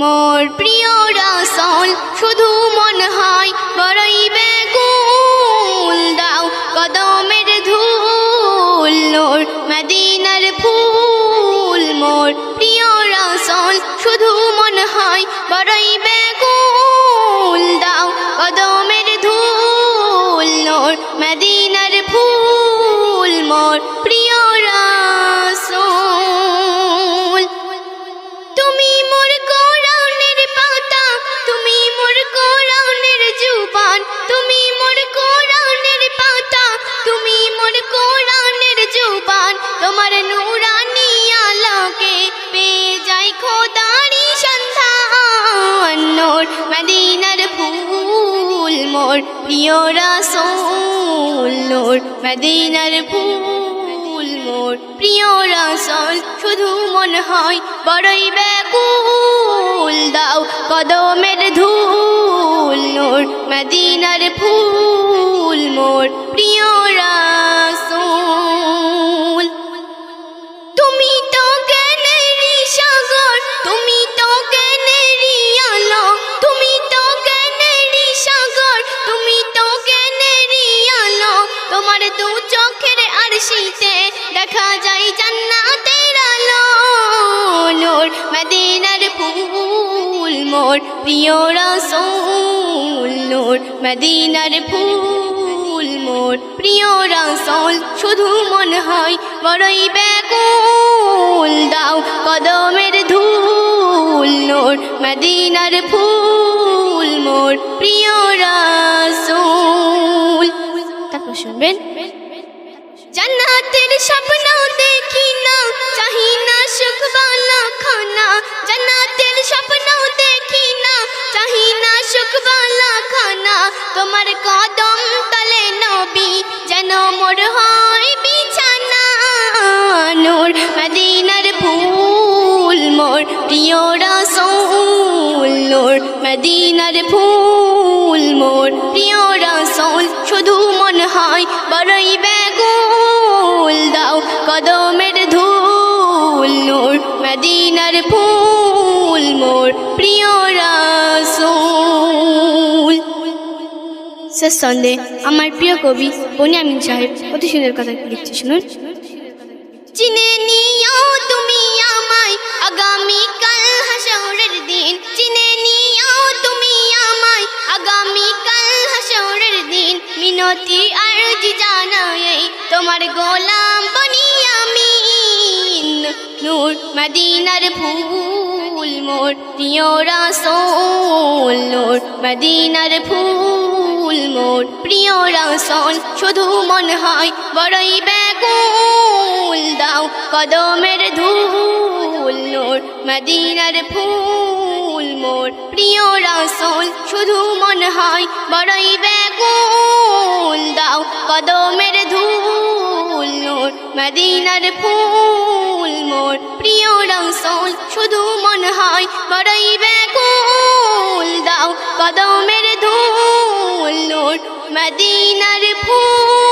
মোর প্রিয় রাসল শুধু মন হয় বড়ই বেগুল দাও, কদমের ধুল নোর, মদিনার ফুল মোর প্রিয় রাসল শুধু মন হয় বড়ই নূর মদিনার ফুল, মোর প্রিয় রাসূল নূর। মদিনার ফুল, মোর প্রিয় রাসূল, শুধু মন হয় বড়ই ব্যাকুল। দাও কদমের ধুল নূর। মদিনার ফুল, মোর প্রিয় মোর প্রিয় রাসূল নূর মদিনার ফুল, মোর প্রিয় রাসূল। শুধু মন হয় বড়ই ব্যাকুল, দাও কদমের ধুল নূর মদিনার ফুল, মোর প্রিয় রাসূল। তারপর শুনবেন, জান্নাতের স্বপ্ন দেখি না, চাহি না সুখ বালা খানা। জান্নাতের স্বপ্ন তোমার কদম তলে নবী যেন মোর হয় বিছানা। নূর মদিনার ফুল মোর প্রিয় রসৌল। নূর মদিনার ফুল মোর প্রিয় রসৌল। শুধু মন হয় বড়ই শেষ সন্দেহ আমার প্রিয় কবি বনিয়ামিন সাহেব, অতি সুন্দর কথা লিখছে, শুনুন। চিনে নিও তুমি আমায়, আগামী কাল হাসরের দিন। চিনে নিও তুমি আমায়, আগামী কাল হাসরের দিন। মিনতি আরজি জানাই, তোমার গোলাম বনি আমি নূর মদিনার ফুল, মোর প্রিয় রাসূল, নূর মদিনার ফুল। মোর প্রিয় রাসূল শুধু মন হয় বড়ই ব্যাকুল। দাও কদমের ধুল নূর মদিনার ফুল মোর প্রিয় রাসূল শুধু মন হয় বড়ই ব্যাকুল। দাও কদমের ধুল নূর মদিনার ফুল মোর প্রিয় রাসূল শুধু মন হয় বড়ই ব্যাকুল। দাও কদমের মদিনার ফুল